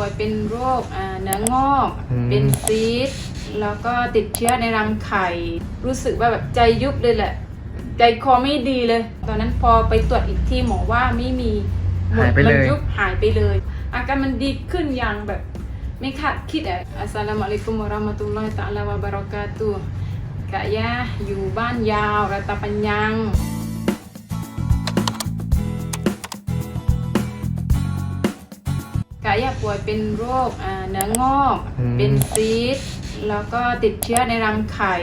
ป่วยเป็นโรคอ่าเนื้องอก อืม เป็นซีสต์แล้วก็ติดเชื้อในรังไข่ รู้สึกว่าแบบใจยุบเลยแหละ ใจคอไม่ดีเลย ตอนนั้นพอไปตรวจอีกที่หมอว่าไม่มีมดหายไปเลย มันยุบหายไปเลย อาการมันดีขึ้นอย่างแบบ ไม่คาดคิดอะอัสสลามุอะลัยกุมวะเราะมะตุลลอฮิตะอาลาวะบะเราะกาตุฮ์กะยะอยู่บ้านยาวรัตปัญญัง วยเป็นโรคอ่าเนื้องอก อืม เป็นซีสต์แล้วก็ติดเชื้อในรังไข่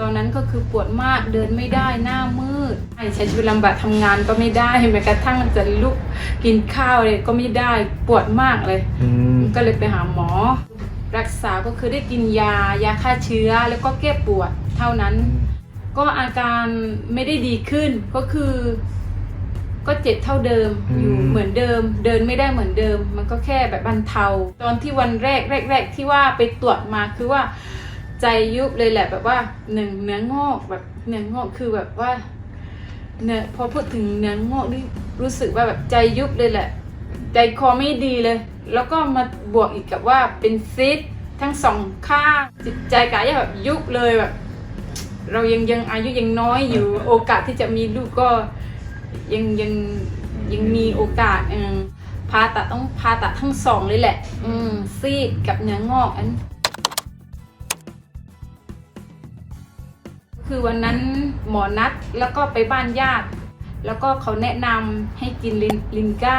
ตอนนั้นก็คือปวดมากเดินไม่ได้หน้ามืดใช้ชีวิตลำบากทำงานก็ไม่ได้แม้กระทั่งจะลุกกินข้าวเลยก็ไม่ได้ปวดมากเลย อืม ก็เลยไปหาหมอ รักษาก็คือได้กินยายาฆ่าเชื้อแล้วก็แก้ปวดเท่านั้น ก็อาการไม่ได้ดีขึ้นก็คือ ก็เจ็บเท่าเดิมอืมอยู่เหมือนเดิม เดินไม่ได้เหมือนเดิม มันก็แค่แบบบรรเทา ตอนที่วันแรกแรก ๆ ที่ว่าไปตรวจมาคือว่า ใจยุบเลยแหละแบบว่าหนึ่งเนื้องอกแบบเนื้องอกคือแบบว่าเนื้อพอพูดถึงเนื้องอกนี่รู้สึกว่าแบบใจยุบเลยแหละ ใจคอไม่ดีเลย แล้วก็มาบวกอีกกับว่าเป็นซิสต์ทั้งสองข้างจิตใจกายแบบยุบเลยแบบ เรายังยังอายุยังน้อยอยู่โอกาสที่จะมีลูกก็ ยังยังยังมีโอกาสเออผ่าตัดต้องผ่าตัดทั้งสองเลยแหละ อืมซีดกับเนื้องอกอัน คือวันนั้นหมอนัดแล้วก็ไปบ้านญาติ แล้วก็เขาแนะนำให้กินลินลินก้า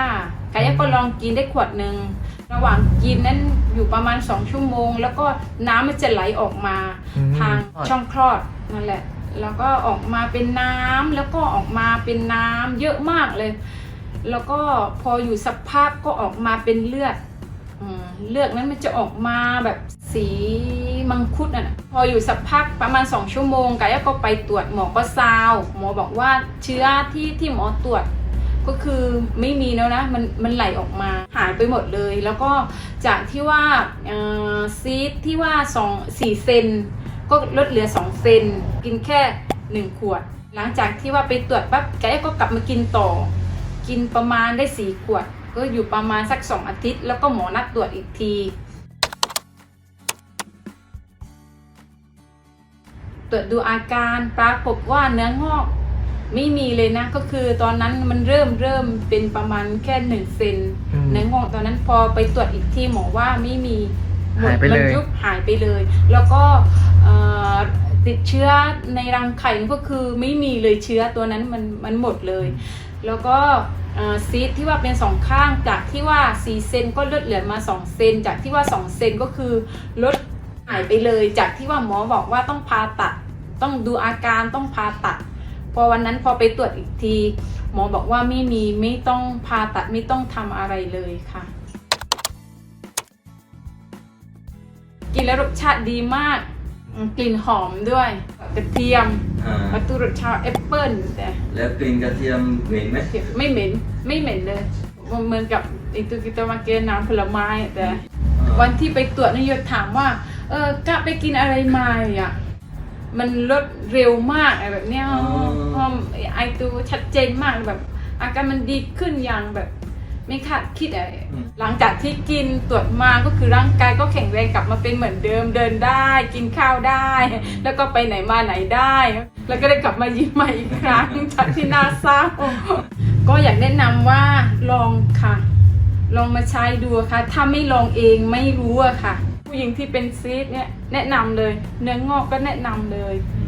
กายะก็ลองกินได้ขวดหนึ่ง ระหว่างกินนั้นอยู่ประมาณสองชั่วโมง แล้วก็น้ำมันจะไหลออกมา อืม ทางช่องคลอดนั่นแหละ แล้วก็ออกมาเป็นน้ำแล้วก็ออกมาเป็นน้ำเยอะมากเลย แล้วก็พออยู่สักพักก็ออกมาเป็นเลือดอเลือดนั้นมันจะออกมาแบบสีมังคุดอะพออยู่สักพักประมาณสองชั่วโมงกายก็ไปตรวจหมอก็ซาวหมอบอกว่าเชื้อที่ที่หมอตรวจก็คือไม่มีแล้วนะมันมันไหลออกมาหายไปหมดเลย แล้วก็จากที่ว่าซีดที่ว่าสองสี่เซน ก็ลดเหลือสองเซน กินแค่หนึ่งขวด หลังจากที่ว่าไปตรวจปั๊บแกก็กลับมากินต่อ กินประมาณได้สี่ขวด ก็อยู่ประมาณสักสองอาทิตย์ แล้วก็หมอนัดตรวจอีกที ตรวจดูอาการปรากฏว่าเนื้องอกไม่มีเลยนะ ก็คือตอนนั้นมันเริ่มเริ่มเป็นประมาณแค่หนึ่งเซนอืมเนื้องอกตอนนั้นพอไปตรวจอีกที่หมอว่าไม่มีมด หายไปเลยมันยุบหายไปเลย แล้วก็เอ่อติดเชื้อในรังไข่ก็คือไม่มีเลยเชื้อตัวนั้นมันมันหมดเลย แล้วก็เอ่อซีสที่ว่าเป็นสองข้างจากที่ว่า4เซนก็ลดเหลือมา2เซนจากที่ว่า2เซนก็คือลดหายไปเลยจากที่ว่าหมอบอกว่าต้องผ่าตัด ต้องดูอาการต้องผ่าตัด พอวันนั้นพอไปตรวจอีกที หมอบอกว่าไม่มีไม่ต้องผ่าตัดไม่ต้องทำอะไรเลยค่ะ กินแล้วรสชาติดีมากอืมกลิ่นหอมด้วยกระเทียมอ่าแล้วตูรสชาติแอปเปิ้ลแต่แล้วกลิ่นกระเทียมเหม็นไหมไม่เหม็นไม่เหม็นเลยเหมือนกับไอตุกิตามาเกนน้ำผลไม้แต่ วันที่ไปตรวจนายกถามว่า เออกะไปกินอะไรมาอะ มันลดเร็วมากอะไรแบบเนี้ยพอไอตูชัดเจนมากแบบ อาการมันดีขึ้นอย่างแบบ ไม่คาดคิดอะไรหลังจากที่กินตรวจมาก็คือร่างกายก็แข็งแรงกลับมาเป็นเหมือนเดิมเดินได้ กินข้าวได้ แล้วก็ไปไหนมาไหนได้ แล้วก็ได้กลับมายิ้มใหม่อีกครั้ง จากที่น่าเศร้าก็อยากแนะนำว่าลองค่ะ ลองมาใช้ดูค่ะ ถ้าไม่ลองเองไม่รู้อะค่ะ ผู้หญิงที่เป็นซีสเนี่ยแนะนำเลย เนื้องอกก็แนะนำเลย อื